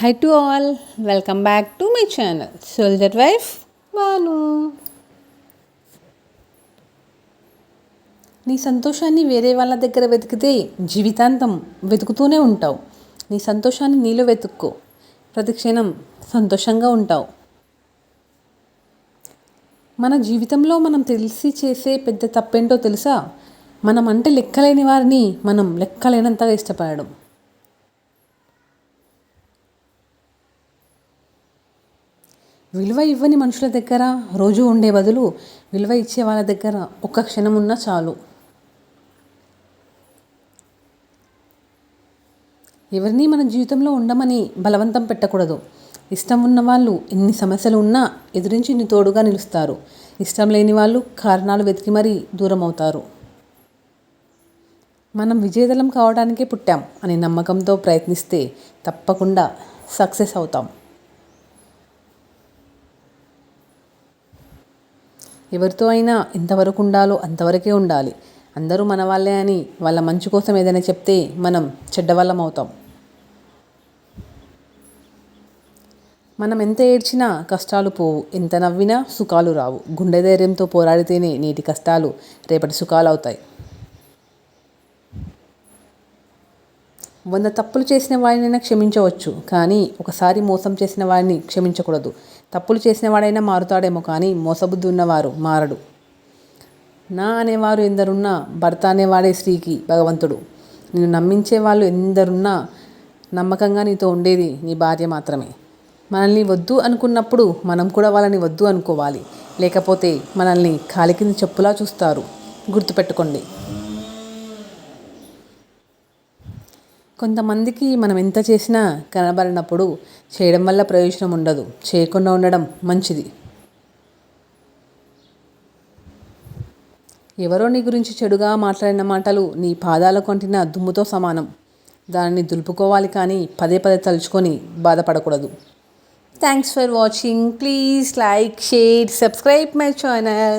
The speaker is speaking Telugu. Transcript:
Hi to all welcome back to my channel soldier wife వాను నీ సంతోషాన్ని వేరే వాళ్ళ దగ్గర వెతికితే జీవితాంతం వెతుకుతూనే ఉంటావు. నీ సంతోషాన్ని నీలో వెతుక్కో. ప్రతిక్షణం సంతోషంగా ఉంటావు. మన జీవితంలో మనం తెలిసి చేసే పెద్ద తప్పేంటో తెలుసా? మనం అంటే లెక్కలేని వారిని మనం లెక్కలేనంతగా ఇష్టపడడం. విలువ ఇవ్వని మనుషుల దగ్గర రోజు ఉండే బదులు విలువ ఇచ్చే వాళ్ళ దగ్గర ఒక్క క్షణం ఉన్నా చాలు. ఎవరిని మన జీవితంలో ఉండమని బలవంతం పెట్టకూడదు. ఇష్టం ఉన్న వాళ్ళు ఎన్ని సమస్యలు ఉన్నా ఎదురించి నీ తోడుగా నిలుస్తారు. ఇష్టం లేని వాళ్ళు కారణాలు వెతికి మరీ దూరం అవుతారు మనం విజయదళం కావడానికే పుట్టాం అనే నమ్మకంతో ప్రయత్నిస్తే తప్పకుండా సక్సెస్ అవుతాం. ఎవరితో అయినా ఎంతవరకు ఉండాలో అంతవరకే ఉండాలి. అందరూ మన వాళ్ళే అని వాళ్ళ మంచి కోసం ఏదైనా చెప్తే మనం చెడ్డవాళ్ళం అవుతాం. మనం ఎంత ఏడ్చినా కష్టాలు పోవు. ఎంత నవ్వినా సుఖాలు రావు. గుండె ధైర్యంతో పోరాడితేనే నేటి కష్టాలు రేపటి సుఖాలు అవుతాయి. వంద తప్పులు చేసిన వాడినైనా క్షమించవచ్చు. కానీ ఒకసారి మోసం చేసిన వాడిని క్షమించకూడదు. తప్పులు చేసిన వాడైనా మారుతాడేమో కానీ మోసబుద్ధి ఉన్నవారు మారడు. నా అనేవారు ఎందరున్నా భర్త అనేవాడే స్త్రీకి భగవంతుడు. నిన్ను నమ్మించే వాళ్ళు ఎందరున్నా నమ్మకంగా నీతో ఉండేది నీ భార్య మాత్రమే. మనల్ని వద్దు అనుకున్నప్పుడు మనం కూడా వాళ్ళని వద్దు అనుకోవాలి. లేకపోతే మనల్ని కాలి కింద చెప్పులా చూస్తారు. గుర్తుపెట్టుకోండి. కొంతమందికి మనం ఎంత చేసినా కనబడినప్పుడు చేయడం వల్ల ప్రయోజనం ఉండదు. చేయకుండా ఉండడం మంచిది. ఎవరో నీ గురించి చెడుగా మాట్లాడిన మాటలు నీ పాదాల కొంటిన దుమ్ముతో సమానం. దానిని దులుపుకోవాలి కానీ పదే పదే తలుచుకొని బాధపడకూడదు. Thanks for watching please like share subscribe my channel